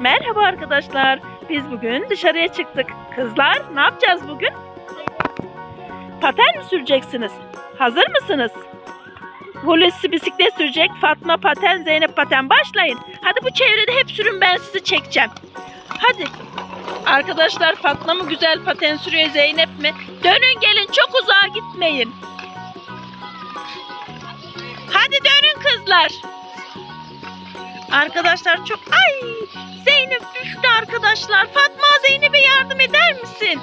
Merhaba arkadaşlar. Biz bugün dışarıya çıktık. Kızlar ne yapacağız bugün? Paten mi süreceksiniz? Hazır mısınız? Hulusi bisiklet sürecek. Fatma paten, Zeynep paten. Başlayın. Hadi bu çevrede hep sürün ben sizi çekeceğim. Hadi. Arkadaşlar Fatma mı güzel paten sürüyor Zeynep mi? Dönün gelin çok uzağa gitmeyin. Hadi dönün kızlar. Arkadaşlar çok ay Zeynep düştü arkadaşlar. Fatma Zeynep'e yardım eder misin?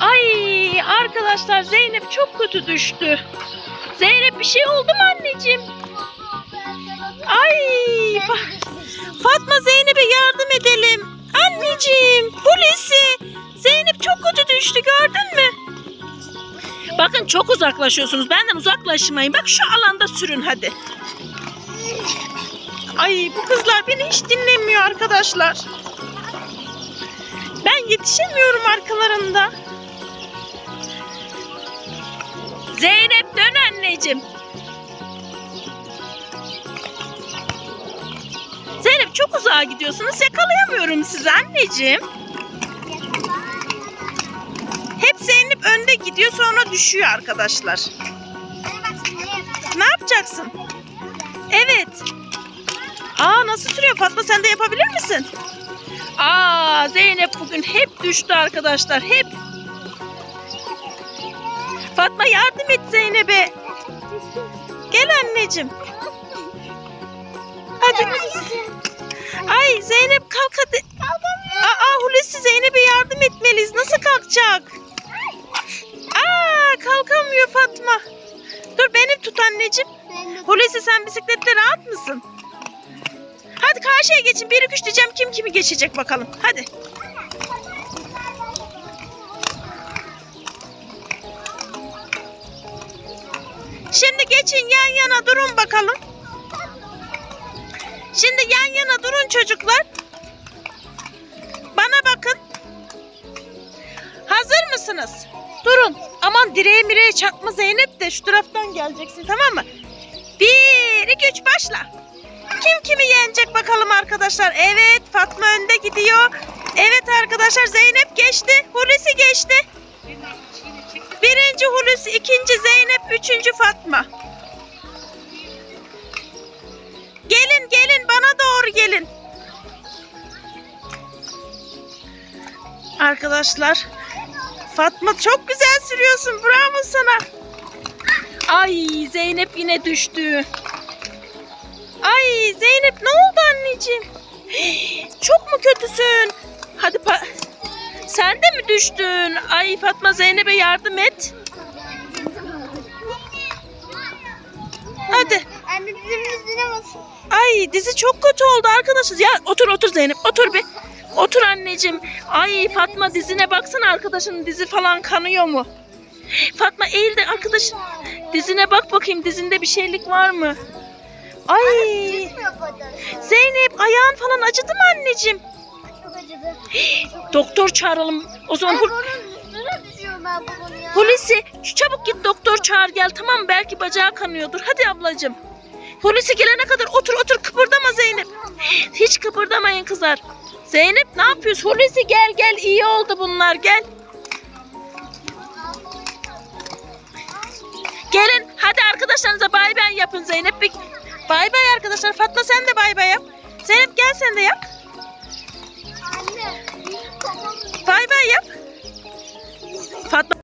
Ay arkadaşlar Zeynep çok kötü düştü. Zeynep bir şey oldu mu anneciğim? Ay Fa- Fatma Zeynep'e yardım edelim. Anneciğim Hulusi Zeynep çok kötü düştü gördün mü? Bakın çok uzaklaşıyorsunuz. Benden uzaklaşmayın. Bak şu alanda sürün hadi. Ay bu kızlar beni hiç dinlemiyor arkadaşlar. Ben yetişemiyorum arkalarında. Zeynep dön anneciğim. Zeynep çok uzağa gidiyorsunuz. Yakalayamıyorum sizi anneciğim. Hep Zeynep önde gidiyor sonra düşüyor arkadaşlar. Ne yapacaksın? Evet. Aa nasıl sürüyor Fatma sen de yapabilir misin? Aa Zeynep bugün hep düştü arkadaşlar hep. Fatma yardım et Zeynep'e. Gel anneciğim. Hadi. Ay Zeynep kalk hadi. Aa Hulusi Zeynep'e yardım etmeliyiz. Nasıl kalkacak? Aa kalkamıyor Fatma. Dur beni tut anneciğim. Hulusi sen bisiklette rahat mısın? Hadi karşıya geçin. 1 2 3 diyeceğim. Kim kimi geçecek bakalım. Hadi. Şimdi geçin yan yana durun bakalım. Şimdi yan yana durun çocuklar. Bana bakın. Hazır mısınız? Durun. Aman direğe mireğe çarpma Zeynep de şu taraftan geleceksin tamam mı? Bir, iki, üç başla. Kim kimi yenecek bakalım arkadaşlar. Evet Fatma önde gidiyor. Evet arkadaşlar Zeynep geçti. Hulusi geçti. Birinci Hulusi, ikinci Zeynep, üçüncü Fatma. Gelin gelin bana doğru gelin. Arkadaşlar Fatma çok güzel sürüyorsun. Bravo sana. Ay Zeynep yine düştü. Anneciğim? Çok mu kötüsün? Hadi pa- sen de mi düştün? Ay Fatma Zeynep'e yardım et. Hadi. Anne dizimin üstüne basın. Ay dizi çok kötü oldu arkadaşlar. Ya otur otur Zeynep otur bir. Otur anneciğim. Ay Fatma dizine baksana arkadaşın dizi falan kanıyor mu? Fatma eğil de arkadaşın dizine bak bakayım dizinde bir şeylik var mı? Ay. Zeynep ayağın falan acıdı mı anneciğim? Çok acıdı. Doktor çağıralım. O zaman. Hulusi şu çabuk git doktor çağır gel tamam mı? Belki bacağı kanıyordur. Hadi ablacığım. Hulusi gelene kadar otur otur kıpırdama Zeynep. Hiç kıpırdamayın kızlar. Zeynep ne yapıyorsun? Hulusi gel gel iyi oldu bunlar gel. Gelin hadi arkadaşlarınıza bay bay yapın Zeynep. Bir... Bay bay arkadaşlar. Fatma sen de bay bay yap. Zeynep gel sen de yap. Anne. Bay bay yap. Fatma